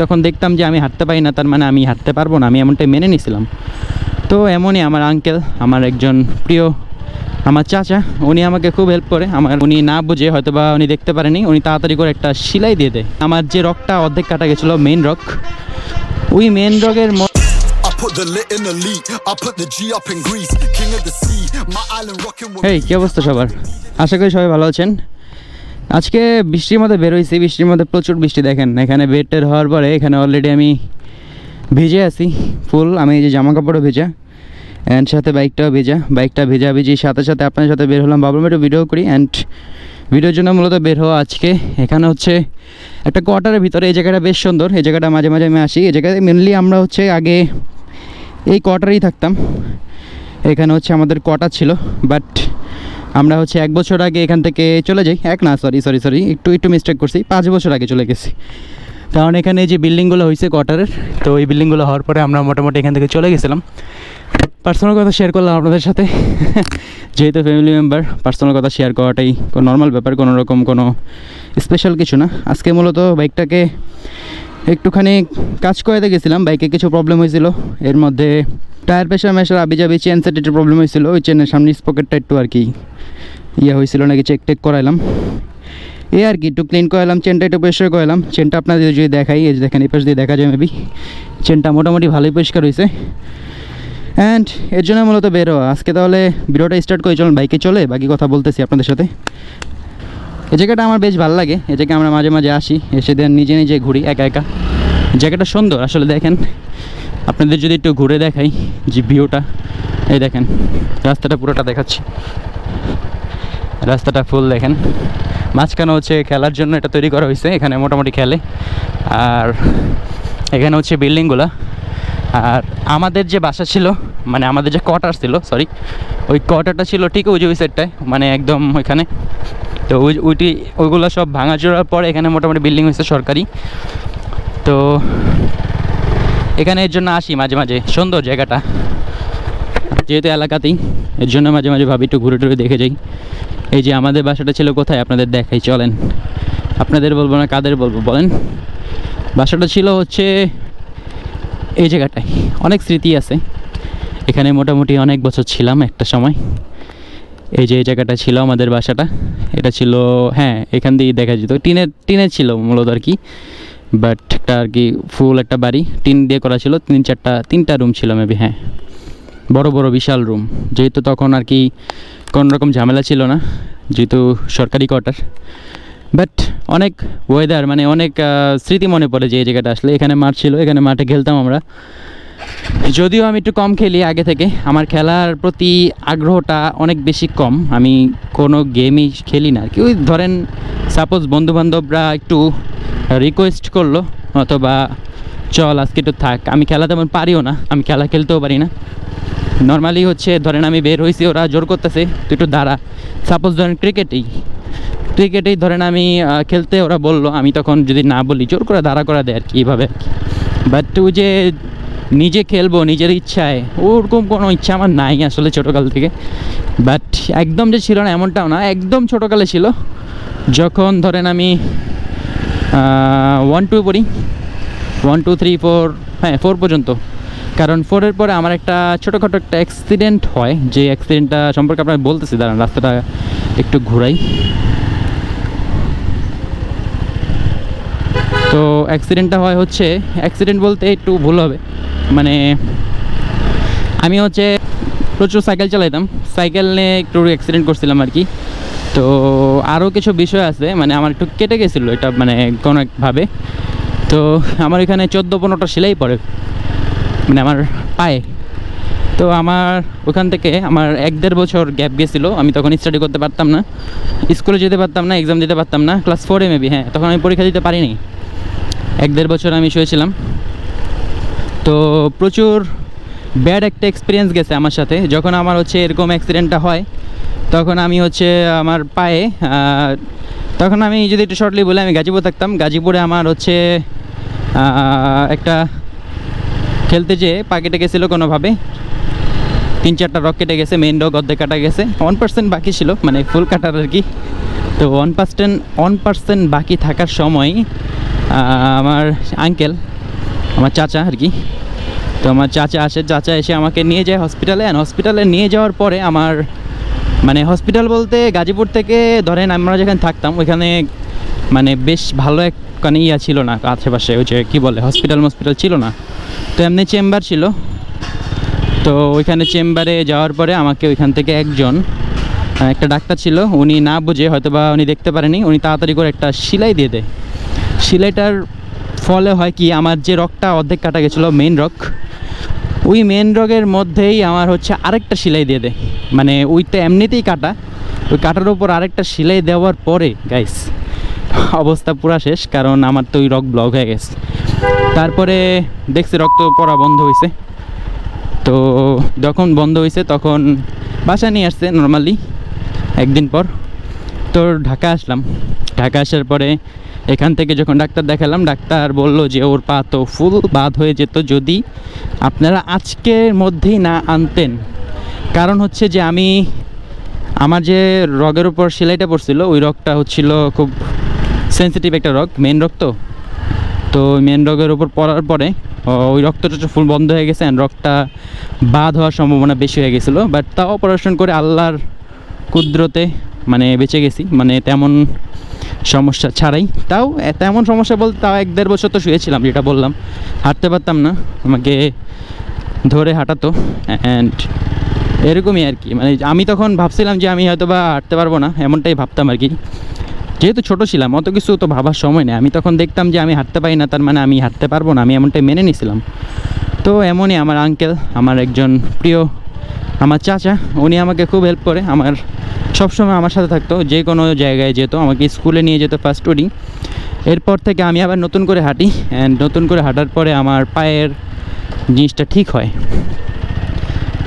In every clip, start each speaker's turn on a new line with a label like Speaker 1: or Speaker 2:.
Speaker 1: তখন দেখতাম যে আমি হাঁটতে পারি না তার মানে আমি হাঁটতে পারব না আমি এমনটাই মেনে নিয়েছিলাম তো এমনই আমার আঙ্কেল আমার একজন প্রিয় আমার চাচা উনি আমাকে খুব হেল্প করে। আমার উনি না বুঝে হয়তো বা উনি দেখতে পারেনি উনি তাড়াতাড়ি করে একটা সেলাই দিয়ে দেয়। আমার যে রকটা অর্ধেক কাটা গেছিল মেন রক ওই মেন রকের এই কী অবস্থা সবার? আশা করি সবাই ভালো আছেন। আজকে বৃষ্টির মধ্যে বের হয়েছি, বৃষ্টির মধ্যে প্রচুর বৃষ্টি দেখেন। এখানে বেড হওয়ার পরে এখানে অলরেডি আমি ভিজে আছি ফুল আমি এই যে জামা কাপড়ও ভেজা অ্যান্ড সাথে বাইকটাও ভেজা। বাইকটা ভেজা ভিজি সাথে সাথে আপনার সাথে বের হলাম। বাবুর একটু ভিডিও করি অ্যান্ড ভিডিওর জন্য মূলত বের হওয়া আজকে। এখানে হচ্ছে একটা কোয়ার্টারের ভিতরে, এই জায়গাটা বেশ সুন্দর। এই জায়গাটা মাঝে মাঝে আমি আসি। এই জায়গায় মেনলি আমরা হচ্ছে আগে এই কোয়ার্টারেই থাকতাম। এখানে হচ্ছে আমাদের কোয়ার্টার ছিল বাট আমরা হচ্ছে এক বছর আগে এখান থেকে চলে যাই। এক না সরি সরি সরি একটু একটু মিস্টেক করছি। পাঁচ বছর আগে চলে গেছি। কারণ এখানে যে বিল্ডিংগুলো হয়েছে কোয়ার্টারের তো এই বিল্ডিংগুলো হওয়ার পরে আমরা মোটামুটি এখান থেকে চলে গেছিলাম। পার্সোনাল কথা শেয়ার করলাম আপনাদের সাথে। যেহেতু ফ্যামিলি মেম্বার পার্সোনাল কথা শেয়ার করাটাই কোনো নর্মাল ব্যাপার, কোনো রকম কোনো স্পেশাল কিছু না। আজকে মূলত বাইকটাকে একটুখানি কাজ করাতে গেছিলাম। বাইকে কিছু প্রবলেম হয়েছিল। এর মধ্যে টায়ার প্রেশার মেশার আবি যাবি চেন সেট একটু প্রবলেম হয়েছিল, ওই চেনের সামনে স্পকেটটা একটু আর কি ইয়ে হয়েছিল নাকি চেক টেক করাইলাম। এ আর কি, একটু ক্লিন করালাম চেনটা একটু পরিষ্কার করালাম চেনটা আপনাদের যদি দেখাই, এই যে দেখেন, এই পাশ দিয়ে দেখা যায় মেবি চেনটা মোটামুটি ভালোই পরিষ্কার হয়েছে। অ্যান্ড এর জন্য মূলত বের আজকে তাহলে ভিডিওটা স্টার্ট করে, চলুন বাইকে চলে, বাকি কথা বলতেছি আপনাদের সাথে। এই জায়গাটা আমার বেশ ভালো লাগে। এই জায়গায় আমরা মাঝে মাঝে আসি, এসে দেন নিজে নিজে ঘুরি, একা একা। জায়গাটা সুন্দর, আসলে দেখেন, আপনাদের যদি একটু ঘুরে দেখাই যে ভিউটা এই দেখেন, রাস্তাটা পুরোটা দেখাচ্ছি। রাস্তাটা ফুল দেখেন। মাঝখানে হচ্ছে খেলার জন্য এটা তৈরি করা হয়েছে, এখানে মোটামুটি খেলে। আর এখানে হচ্ছে বিল্ডিংগুলো। আর আমাদের যে বাসা ছিল মানে আমাদের যে কোয়ার্টার ছিল সরি ওই কোয়ার্টারটা ছিল ঠিক ওই যে ওই সাইডটায় মানে একদম ওইখানে। তো ওই, ওইটি, ওইগুলো সব ভাঙাচোরার পরে এখানে মোটামুটি বিল্ডিং হয়েছে সরকারি। তো এখানে এর জন্য আসি মাঝে মাঝে, সুন্দর জায়গাটা। যেহেতু এলাকাতেই, এর জন্য মাঝে মাঝে ভাবি একটু ঘুরে টুরে দেখে যাই। এই যে আমাদের বাসাটা ছিল কোথায়? আপনাদের দেখাই, চলেন। আপনাদের বলব না কাদের বলব, বলেন। বাসাটা ছিল হচ্ছে এই জায়গাটায়। অনেক স্মৃতি আছে। এখানে মোটামুটি অনেক বছর ছিলাম একটা সময়। এই যে এই জায়গাটা ছিল আমাদের বাসাটা। এটা ছিল হ্যাঁ এখান দিয়েই দেখা যেত। টিনের টিনের ছিল মূলত আর কি। বাট একটা আর কি ফুল একটা বাড়ি। টিন দিয়ে করা ছিল। তিন চারটা, তিনটা রুম ছিল মেবি হ্যাঁ। বড় বড় বিশাল রুম যেহেতু তখন আর কি কোনো রকম ঝামেলা ছিল না, যেহেতু সরকারি কোয়ার্টার বাট অনেক ওয়েদার মানে অনেক স্মৃতি মনে পড়ে যে এই জায়গাটা আসলে। এখানে মাঠ ছিল, এখানে মাঠে খেলতাম আমরা। যদিও আমি একটু কম খেলি আগে থেকে, আমার খেলার প্রতি আগ্রহটা অনেক বেশি কম। আমি কোনো গেমই খেলি না আর কি। ওই ধরেন সাপোজ বন্ধুবান্ধবরা একটু রিকোয়েস্ট করল, অথবা চল আজকে একটু থাক। আমি খেলা তেমন পারিও না, আমি খেলা খেলতেও পারি না। নর্মালি হচ্ছে, ধরেন আমি বের হয়েছি ওরা জোর করতেছে তুই একটু দাঁড়া। সাপোজ ধরেন ক্রিকেটেই ক্রিকেটেই ধরেন আমি খেলতে ওরা বলল, আমি তখন যদি না বলি, জোর করে দাঁড়া করা দেয় আর কি এইভাবে। বাট ওই যে নিজে খেলব, নিজের ইচ্ছায়, ওরকম কোনো ইচ্ছা আমার নাই আসলে ছোটোকাল থেকে। বাট একদম যে ছিল না, এমনটাও না, একদম ছোটোকালে ছিল। যখন ধরেন আমি ওয়ান টু পড়ি। ওয়ান টু থ্রি ফোর হ্যাঁ ফোর পর্যন্ত। কারণ ফোরের পরে আমার একটা ছোটোখাটো একটা অ্যাক্সিডেন্ট হয়। যে অ্যাক্সিডেন্টটা সম্পর্কে আপনার বলতেছি, দাঁড়ান, রাস্তাটা একটু ঘুরাই। তো অ্যাক্সিডেন্টটা হয় হচ্ছে অ্যাক্সিডেন্ট বলতে একটু ভুল হবে। মানে আমি হচ্ছে প্রচুর সাইকেল চালাইতাম। সাইকেল নিয়ে একটু অ্যাক্সিডেন্ট করছিলাম আর কি। তো আরও কিছু বিষয় আছে মানে আমার একটু কেটে গেছিল এটা মানে কোনো একভাবে। তো আমার এখানে চোদ্দ পনেরোটা সেলাই পড়ে। মানে আমার পায়ে। তো আমার ওখান থেকে আমার এক দেড় বছর গ্যাপ গেছিল, আমি তখন স্টাডি করতে পারতাম না। স্কুলে যেতে পারতাম না এক্সাম দিতে পারতাম না ক্লাস ফোরে মেবি হ্যাঁ তখন আমি পরীক্ষা দিতে পারিনি। এক দেড় বছর আমি শুয়েছিলাম। তো প্রচুর ব্যাড একটা এক্সপিরিয়েন্স গেছে আমার সাথে। যখন আমার হচ্ছে এরকম অ্যাক্সিডেন্টটা হয়, তখন আমি হচ্ছে আমার পায়ে তখন আমি যদি একটু শর্টলি বলে, আমি গাজীপুর থাকতাম। গাজীপুরে আমার হচ্ছে একটা খেলতে যেয়ে পা কেটে গেছিল কোনোভাবে। তিন চারটা রক কেটে গেছে মেন রক অর্ধেক কাটা গেছে। ওয়ান পার্সেন্ট বাকি ছিল মানে ফুল কাটার আর কি। তো ওয়ান পার্সেন্ট ওয়ান পার্সেন্ট বাকি থাকার সময় আমার আঙ্কেল আমার চাচা আর কি, তো আমার চাচা আসে, চাচা এসে আমাকে নিয়ে যায় হসপিটালে অ্যান্ড হসপিটালে নিয়ে যাওয়ার পরে আমার মানে হসপিটাল বলতে গাজীপুর থেকে ধরেন আমরা যেখানে থাকতাম, ওইখানে মানে বেশ ভালো এক মানে ইয়া ছিল না আশেপাশে, ওই যে কী বলে হসপিটাল মসপিটাল ছিল না। তো এমনি চেম্বার ছিল। তো ওইখানে চেম্বারে যাওয়ার পরে আমাকে ওইখান থেকে একজন একটা ডাক্তার ছিল, উনি না বুঝে হয়তো বা উনি দেখতে পারেনি, উনি তাড়াতাড়ি করে একটা সেলাই দিয়ে দেয়। সেলাইটার ফলে হয় কি, আমার যে রকটা অর্ধেক কাটা গেছিল মেন রক ওই মেন রগের মধ্যেই আমার হচ্ছে আরেকটা সেলাই দিয়ে দেয়। মানে ওই তো এমনিতেই কাটা, ওই কাটার উপর আরেকটা সেলাই দেওয়ার পরে গাইস অবস্থা পুরা শেষ, কারণ আমার তো ওই রক ব্লক হয়ে গেছে। তারপরে দেখছি রক্ত পড়া বন্ধ হয়েছে তো যখন বন্ধ হয়েছে তখন বাসা নিয়ে আসছে নর্মালি একদিন পর। তো ঢাকা আসলাম। ঢাকা আসার পরে এখান থেকে যখন ডাক্তার দেখালাম, ডাক্তার বলল যে ওর পা তো ফুল বাদ হয়ে যেত যদি আপনারা আজকের মধ্যেই না আনতেন। কারণ হচ্ছে যে আমি, আমার যে রগের উপর সেলাইটা পড়ছিল, ওই রগটা হচ্ছিল খুব সেন্সিটিভ একটা রগ মেন রগ তো। তো মেন রগের উপর পড়ার পরে ওই রক্তটা ফুল বন্ধ হয়ে গেছে অ্যান্ড রক্তটা বাদ হওয়ার সম্ভাবনা বেশি হয়ে গেছিল। বাট তাও অপারেশন করে আল্লাহর কুদরতে মানে বেঁচে গেছি। মানে তেমন সমস্যা ছাড়াই। তাও তেমন সমস্যা বলতে তাও এক দেড় বছর তো শুয়েছিলাম, যেটা বললাম। হাঁটতে পারতাম না। আমাকে ধরে হাঁটাতো। অ্যান্ড এরকমই আর কি। মানে আমি তখন ভাবছিলাম যে আমি হয়তো বা হাঁটতে পারব না, এমনটাই ভাবতাম আর কি। যেহেতু ছোট ছিলাম, অত কিছু তো ভাবার সময় নেই। আমি তখন দেখতাম যে আমি হাঁটতে পারি না, তার মানে আমি হাঁটতে পারব না, আমি এমনটাই মেনে নিয়েছিলাম তো এমনই আমার আঙ্কেল আমার একজন প্রিয়, আমার চাচা, উনি আমাকে খুব হেল্প করে। আমার সবসময় আমার সাথে থাকতো, যে কোনো জায়গায় যেত, আমাকে স্কুলে নিয়ে যেত ফার্স্ট উডি এরপর থেকে আমি আবার নতুন করে হাঁটি অ্যান্ড নতুন করে হাঁটার পরে আমার পায়ের জিনিসটা ঠিক হয়।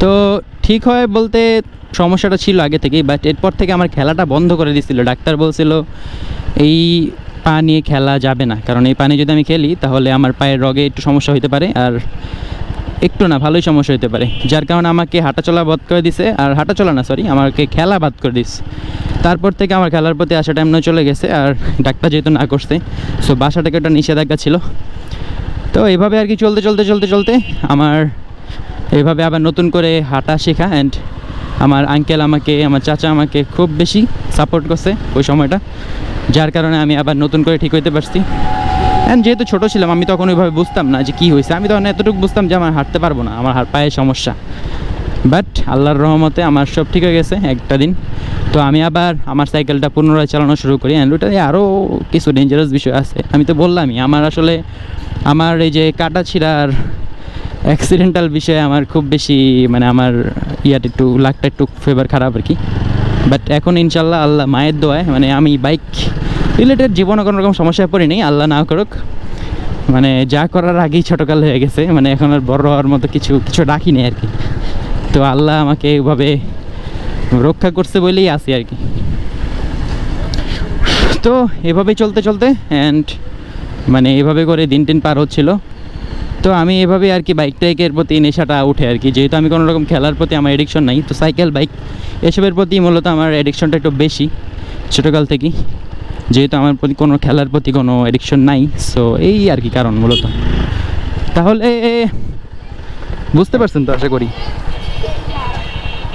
Speaker 1: তো ঠিক হয় বলতে সমস্যাটা ছিল আগে থেকেই বাট এরপর থেকে আমার খেলাটা বন্ধ করে দিয়েছিল। ডাক্তার বলছিল, এই পা নিয়ে খেলা যাবে না, কারণ এই পানি যদি আমি খেলি, তাহলে আমার পায়ের রগে একটু সমস্যা হতে পারে, আর একটু না, ভালোই সমস্যা হতে পারে। যার কারণে আমাকে হাঁটাচলা বাদ করে দিছে, আর হাঁটাচলা না সরি আমাকে খেলা বাদ করে দিস তারপর থেকে আমার খেলার প্রতি আসাটা এমন চলে গেছে, আর ডাক্তার যেহেতু না করছে সো বাসা থেকে একটা নিষেধাজ্ঞা ছিল। তো এভাবে আর কি চলতে চলতে চলতে চলতে আমার এইভাবে আবার নতুন করে হাঁটা শেখা অ্যান্ড আমার আঙ্কেল আমাকে, আমার চাচা আমাকে খুব বেশি সাপোর্ট করছে ওই সময়টা, যার কারণে আমি আবার নতুন করে ঠিক হইতে পারছি। অ্যান্ড যেহেতু ছোটো ছিলাম, আমি তখন ওইভাবে বুঝতাম না যে কী হয়েছে আমি তখন এতটুকু বুঝতাম যে আমার হাঁটতে পারব না, আমার পায়ে সমস্যা। বাট আল্লাহর রহমতে আমার সব ঠিক হয়ে গেছে একটা দিন। তো আমি আবার আমার সাইকেলটা পুনরায় চালানো শুরু করি। অ্যান্ড ওটাতে আরও কিছু ডেঞ্জারাস বিষয় আছে। আমি তো বললামই, আমার আসলে আমার এই যে কাটা ছিঁড়ার অ্যাক্সিডেন্টাল বিষয়ে আমার খুব বেশি মানে আমার ইয়াটা একটু লাকটা একটু ফেভার খারাপ আর কি। বাট এখন ইনশাল্লাহ আল্লাহ মায়ের দোয়ায় মানে আমি বাইক রিলেটেড জীবনে কোনো রকম সমস্যায় পড়িনি, আল্লাহ না করুক। মানে যা করার আগেই ছোটোকাল হয়ে গেছে মানে এখন আর বড় হওয়ার মতো কিছু কিছু রাখিনি আর কি। তো আল্লাহ আমাকে এইভাবে রক্ষা করছে বলেই আসি আর কি। তো এভাবেই চলতে চলতে অ্যান্ড মানে এভাবে করে দিন টিন পার হচ্ছিল। তো আমি এভাবে আর কি বাইক টাইকের প্রতি নেশাটা উঠে আর কি। যেহেতু আমি কোনো রকম খেলার প্রতি আমার এডিকশন নাই, তো সাইকেল বাইক এসবের প্রতি মূলত আমার এডিকশনটা একটু বেশি ছোটোকাল থেকেই। যেহেতু আমার প্রতি কোনো খেলার প্রতি কোনো এডিকশন নাই সো এই আর কি কারণ মূলত। তাহলে, বুঝতে পারছেন তো আশা করি?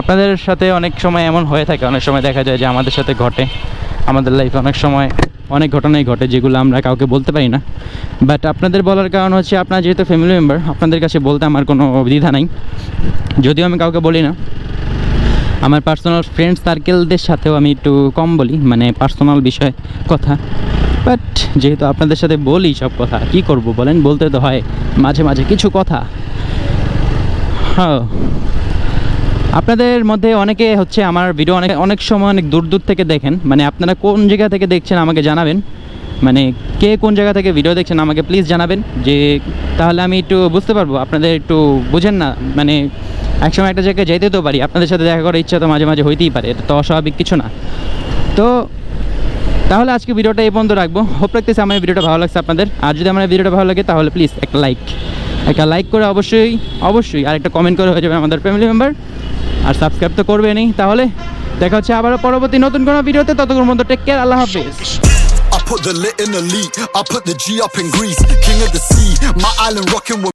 Speaker 1: আপনাদের সাথে অনেক সময় এমন হয়ে থাকে, অনেক সময় দেখা যায় যে আমাদের সাথে ঘটে, আমাদের লাইফে অনেক সময় অনেক ঘটনাই ঘটে যেগুলো আমরা কাউকে বলতে পারি না। বাট আপনাদের বলার কারণ হচ্ছে আপনার যেহেতু ফ্যামিলি মেম্বার আপনাদের কাছে বলতে আমার কোনো দ্বিধা নাই। যদিও আমি কাউকে বলি না। আমার পার্সোনাল ফ্রেন্ড সার্কেলদের সাথেও আমি একটু কম বলি মানে পার্সোনাল বিষয় কথা। বাট যেহেতু আপনাদের সাথে বলি সব কথা, কি করব বলেন? বলতে তো হয় মাঝে মাঝে কিছু কথা। হ্যাঁ আপনাদের মধ্যে অনেকে হচ্ছে আমার ভিডিও অনেক অনেক সময় অনেক দূর দূর থেকে দেখেন। মানে আপনারা কোন জায়গা থেকে দেখছেন আমাকে জানাবেন। মানে কে কোন জায়গা থেকে ভিডিও দেখছেন আমাকে প্লিজ জানাবেন। যে তাহলে আমি একটু বুঝতে পারব, আপনাদের একটু বুঝেন না। মানে একসময় একটা জায়গায় যেতে তো পারি, আপনাদের সাথে দেখা করার ইচ্ছা তো মাঝে মাঝে হইতেই পারে, এটা তো অস্বাভাবিক কিছু না। তো তাহলে আজকে ভিডিওটা এই পর্যন্ত রাখব। হোপ রাখতেছি আমার ভিডিওটা ভালো লাগছে আপনাদের। আর যদি আমার ভিডিওটা ভালো লাগে, তাহলে প্লিজ একটা লাইক একটা লাইক করে অবশ্যই অবশ্যই, আর একটা কমেন্ট করে হয়ে যাবে আমাদের ফ্যামিলি মেম্বার আর সাবস্ক্রাইব তো করবেনই তাহলে দেখা হচ্ছে আবারও পরবর্তী নতুন কোনো ভিডিওতে ততক্ষণ মতো টেক কেয়ার আল্লাহ হাফিজ
Speaker 2: I put the lit in the lead. I put the G up in Greece. King of the sea, my island rocking with.